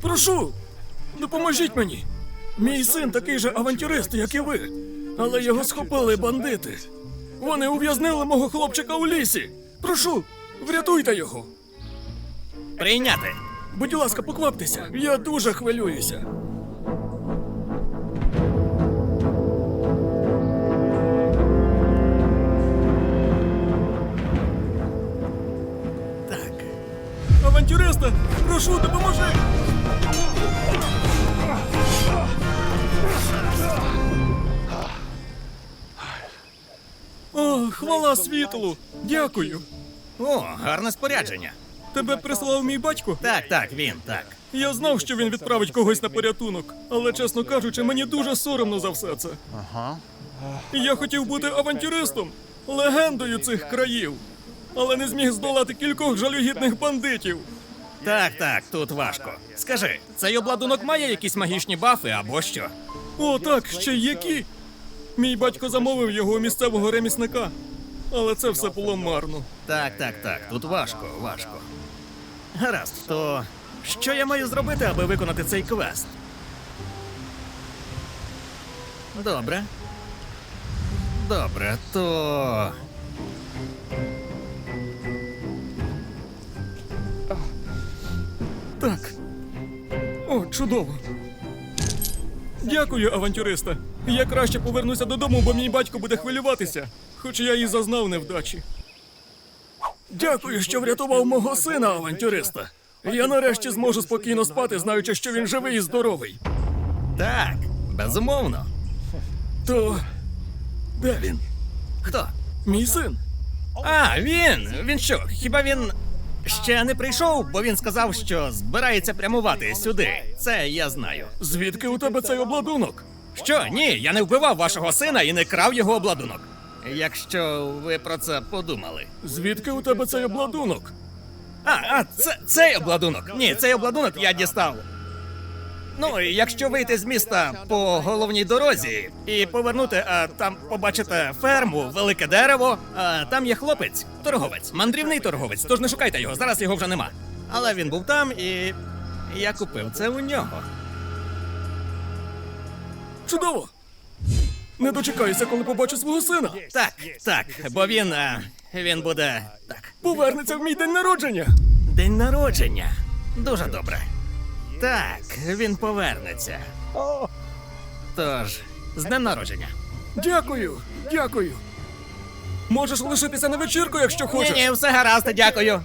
Прошу, допоможіть мені. Мій син такий же авантюрист, як і ви. Але його схопили бандити. Вони ув'язнили мого хлопчика у лісі. Прошу, врятуйте його. Прийняти. Будь ласка, покваптеся. Я дуже хвилююся. Авантюриста, прошу, допоможи. О, хвала світлу! Дякую. О, гарне спорядження. Тебе прислав мій батько? Так, так, він, так. Я знав, що він відправить когось на порятунок, але чесно кажучи, мені дуже соромно за все це. Ага. Я хотів бути авантюристом, легендою цих країв, але не зміг здолати кількох жалюгідних бандитів. Так, так, тут важко. Скажи, цей обладунок має якісь магічні бафи або що? О, так, ще які. Мій батько замовив його у місцевого ремісника, але це все було марно. Так, так, так, тут важко, важко. Гаразд, то що я маю зробити, аби виконати цей квест? Добре. Добре, то. Так. О, чудово. Дякую, авантюриста. Я краще повернуся додому, бо мій батько буде хвилюватися, хоч я і зазнав невдачі. Дякую, що врятував мого сина, авантюриста. Я нарешті зможу спокійно спати, знаючи, що він живий і здоровий. Так, безумовно. То. Де він? Хто? Мій син. А, він! Він що? Хіба він ще не прийшов, бо він сказав, що збирається прямувати сюди. Це я знаю. Звідки у тебе цей обладунок? Що? Ні, я не вбивав вашого сина і не крав його обладунок. Якщо ви про це подумали. Звідки у тебе цей обладунок? А, а, це, цей обладунок. Ні, цей обладунок я дістав. Ну, і якщо вийти з міста по головній дорозі і повернути, а там побачите ферму, велике дерево, а там є хлопець, торговець, мандрівний торговець, тож не шукайте його, зараз його вже нема. Але він був там і я купив це у нього. Чудово! Не дочекаюся, коли побачу свого сина. Так, так, бо він. А, він буде. Так. Повернеться в мій день народження. День народження. Дуже добре. Так, він повернеться. Тож, з днем народження. Дякую, дякую. Можеш лишитися на вечірку, якщо хочеш. Ні, ні, все гаразд, дякую.